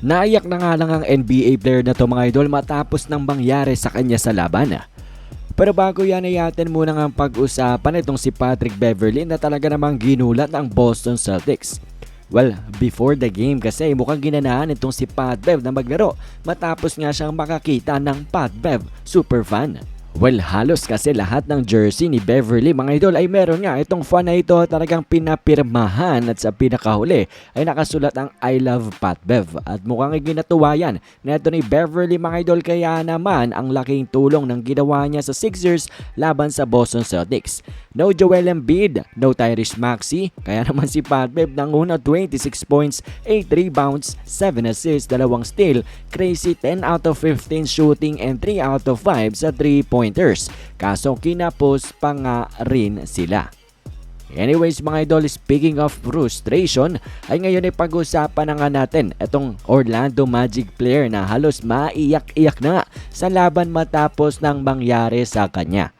Naiyak na nga lang ang NBA player na to mga idol matapos nang mangyari sa kanya sa laban. Pero bago yan ay atin muna nga pag-usapan itong si Patrick Beverly na talaga namang ginulat ng Boston Celtics. Well, before the game kasi mukhang ginanahan itong si Pat Bev na maglaro matapos nga siyang makakita ng Pat Bev super fan. Well, halos kasi lahat ng jersey ni Beverly mga idol ay meron nga. Itong fan na ito talagang pinapirmahan at sa pinakahuli ay nakasulat ang I love Pat Bev. At mukhang ginatuwa yan. Na ito ni Beverly mga idol kaya naman ang laking tulong ng ginawa niya sa Sixers laban sa Boston Celtics. No Joel Embiid, no Tyrese Maxey, kaya naman si Pat Bev nanguna 26 points, 8 rebounds, 7 assists, dalawang steal, crazy 10 out of 15 shooting and 3 out of 5 sa 3 pointers. Kaso kinapos pa nga rin sila. Anyways mga idol, speaking of frustration, ay ngayon ay pag-usapan na nga natin itong Orlando Magic player na halos maiyak-iyak na sa laban matapos ng mangyari sa kanya.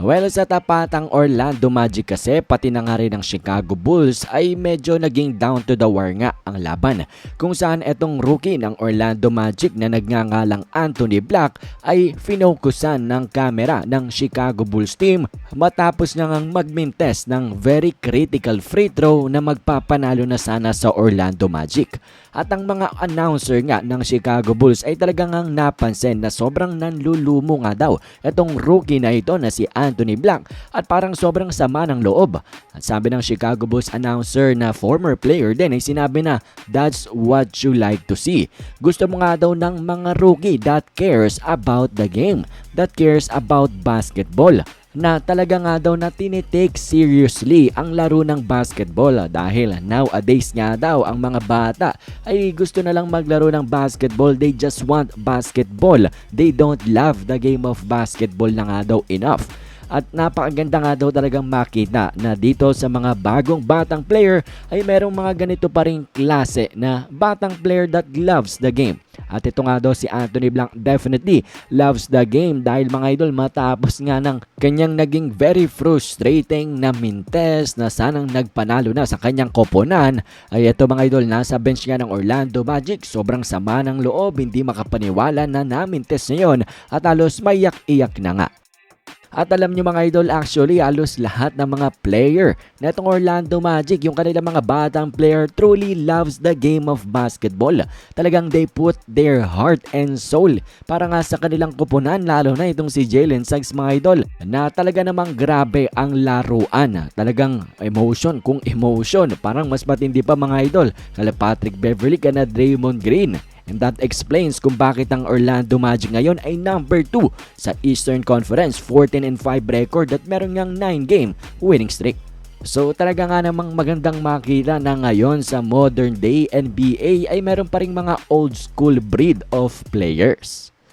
Well, sa tapatang Orlando Magic kasi, pati na nga rin ang Chicago Bulls ay medyo naging down to the wire nga ang laban. Kung saan etong rookie ng Orlando Magic na nagngangalang Anthony Black ay finokusan ng kamera ng Chicago Bulls team matapos na ngang magmintes ng very critical free throw na magpapanalo na sana sa Orlando Magic. At ang mga announcer nga ng Chicago Bulls ay talagang ang napansin na sobrang nanlulumo nga daw itong rookie na ito na si Anthony Black at parang sobrang sama ng loob. At sabi ng Chicago Bulls announcer na former player din ay sinabi na that's what you like to see. Gusto mo nga daw ng mga rookie that cares about the game, that cares about basketball na talaga nga daw na tinitake seriously ang laro ng basketball dahil nowadays nga daw ang mga bata ay gusto na lang maglaro ng basketball they just want basketball they don't love the game of basketball na nga daw enough at napakaganda nga daw talagang makita na dito sa mga bagong batang player ay merong mga ganito pa rin klase na batang player that loves the game. At ito nga daw si Anthony Blanc definitely loves the game dahil mga idol matapos nga ng kanyang naging very frustrating na mintes na sanang nagpanalo na sa kanyang koponan ay ito mga idol nasa bench nga ng Orlando Magic sobrang sama ng loob hindi makapaniwala na namintes niya yun at halos mayak-iyak na nga. At alam nyo mga idol, actually halos lahat ng mga player na itong Orlando Magic, yung kanilang mga batang player truly loves the game of basketball. Talagang they put their heart and soul para nga sa kanilang kupunan, lalo na itong si Jalen Suggs mga idol, na talaga namang grabe ang laruan. Talagang emotion kung emotion, parang mas matindi pa mga idol. Kala Patrick Beverly ka Draymond Green. And that explains kung bakit ang Orlando Magic ngayon ay number 2 sa Eastern Conference, 14 and 5 record at meron ngang 9 game winning streak. So talaga nga namang magandang makita na ngayon sa modern day NBA ay meron pa ring mga old school breed of players.